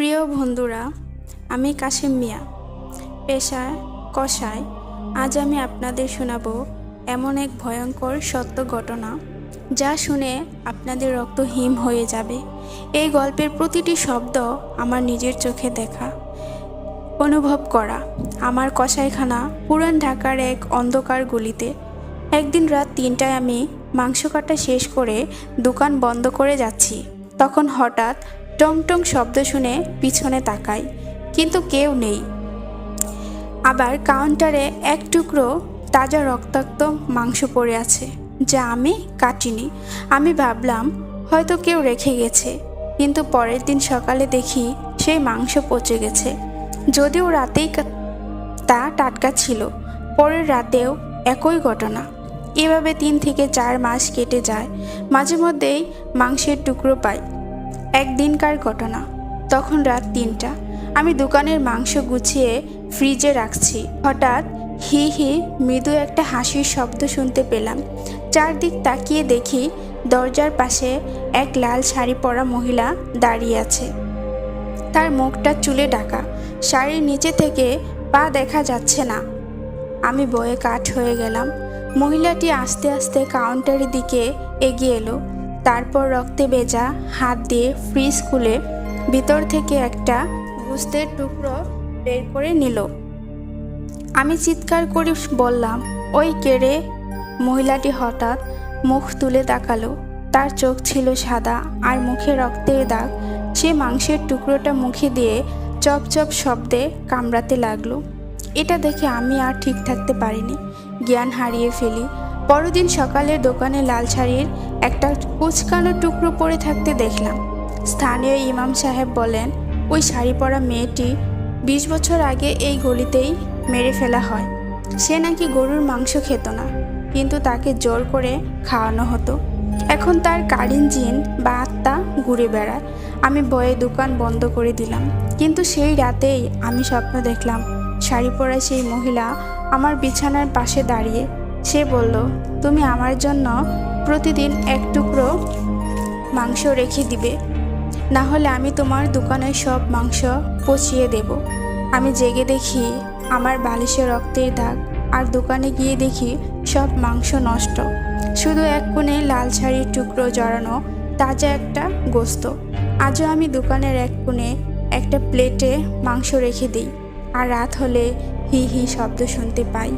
প্রিয় বন্ধুরা, আমি কাশিম মিয়া। পেশায় কষায় আজ আমি আপনাদের শোনাবো এমন এক ভয়ঙ্কর সত্য ঘটনা যা শুনে আপনাদের রক্ত হিম হয়ে যাবে। এই গল্পের প্রতিটি শব্দ আমার নিজের চোখে দেখা। অনুভব করা, আমার কষাইখানা পুরান ঢাকার এক অন্ধকার গলিতে। একদিন রাত তিনটায় আমি মাংস কাটা শেষ করে দোকান বন্ধ করে যাচ্ছি। তখন হঠাৎ টং টং শব্দ শুনে পিছনে তাকাই কিন্তু কেউ নেই। আবার কাউন্টারে এক টুকরো তাজা রক্তাক্ত মাংস পড়ে আছে, যা আমি কাটিনি। আমি ভাবলাম, হয়তো কেউ রেখে গেছে, কিন্তু পরের দিন সকালে দেখি সেই মাংস পচে গেছে। যদিও রাতেই তা টাটকা ছিল, পরের রাতেও একই ঘটনা। এভাবে তিন থেকে চার মাস কেটে যায়, মাঝে মধ্যেই মাংসের টুকরো পাই। একদিনকার ঘটনা। তখন রাত তিনটা। আমি দোকানের মাংস গুছিয়ে ফ্রিজে রাখছি। হঠাৎ হি হি মৃদু একটা হাসির শব্দ শুনতে পেলাম। চারদিক তাকিয়ে দেখি দরজার পাশে এক লাল শাড়ি পরা মহিলা দাঁড়িয়ে আছে। তার মুখটা চুলে ডাকা শাড়ির নিচে থেকে পা দেখা যাচ্ছে না। আমি বয়ে কাঠ হয়ে গেলাম। মহিলাটি আস্তে আস্তে কাউন্টারের দিকে এগিয়ে এলো। তারপর রক্তে ভেজা হাত দিয়ে ফ্রিজ খুলে ভিতর থেকে একটা গুস্তের টুকরো বের করে নিল। আমি চিৎকার করে বললাম, ওই কেড়ে মহিলাটি হঠাৎ মুখ তুলে তাকালো। তার চোখ ছিল সাদা আর মুখে রক্তের দাগ। সে মাংসের টুকরোটা মুখে দিয়ে চপ চপ শব্দে কামড়াতে লাগল। এটা দেখে আমি আর ঠিক থাকতে পারিনি। জ্ঞান হারিয়ে ফেলি। পরদিন সকালে দোকানে লাল শাড়ির একটা কুচকানো টুকরো পরে থাকতে দেখলাম। স্থানীয় ইমাম সাহেব বলেন, ওই শাড়ি পরা মেয়েটি বিশ বছর আগে এই গলিতেই মেরে ফেলা হয়। সে নাকি গরুর মাংস খেত না, কিন্তু তাকে জোর করে খাওয়ানো হতো। এখন তার কারিন জিন বা আত্মা ঘুরে বেড়ায়। আমি বয়ে দোকান বন্ধ করে দিলাম, কিন্তু সেই রাতেই আমি স্বপ্ন দেখলাম, শাড়ি পরা সেই মহিলা আমার বিছানার পাশে দাঁড়িয়ে সে বলল, তুমি আমার জন্য প্রতিদিন এক টুকরো মাংস রেখে দিবে। না হলে আমি তোমার দোকানের সব মাংস পচিয়ে দেব। আমি জেগে দেখি আমার বালিশে রক্তের দাগ, আর দোকানে গিয়ে দেখি সব মাংস নষ্ট। শুধু এক কোণে লাল শাড়ির টুকরো জড়ানো তাজা একটা গোস্ত। আজও আমি দোকানের এক কোণে একটা প্লেটে মাংস রেখে দিই, আর রাত হলে হি হি শব্দ শুনতে পাই।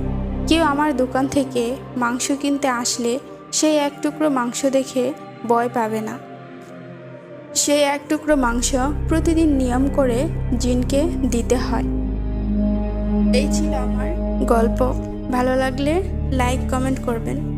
কেউ আমার দোকান থেকে মাংস কিনতে আসলে সেই এক টুকরো মাংস দেখে ভয় পাবে না। সেই এক টুকরো মাংস প্রতিদিন নিয়ম করে জিনকে দিতে হয়। এই ছিল আমার গল্প। ভালো লাগলে লাইক, কমেন্ট করবেন।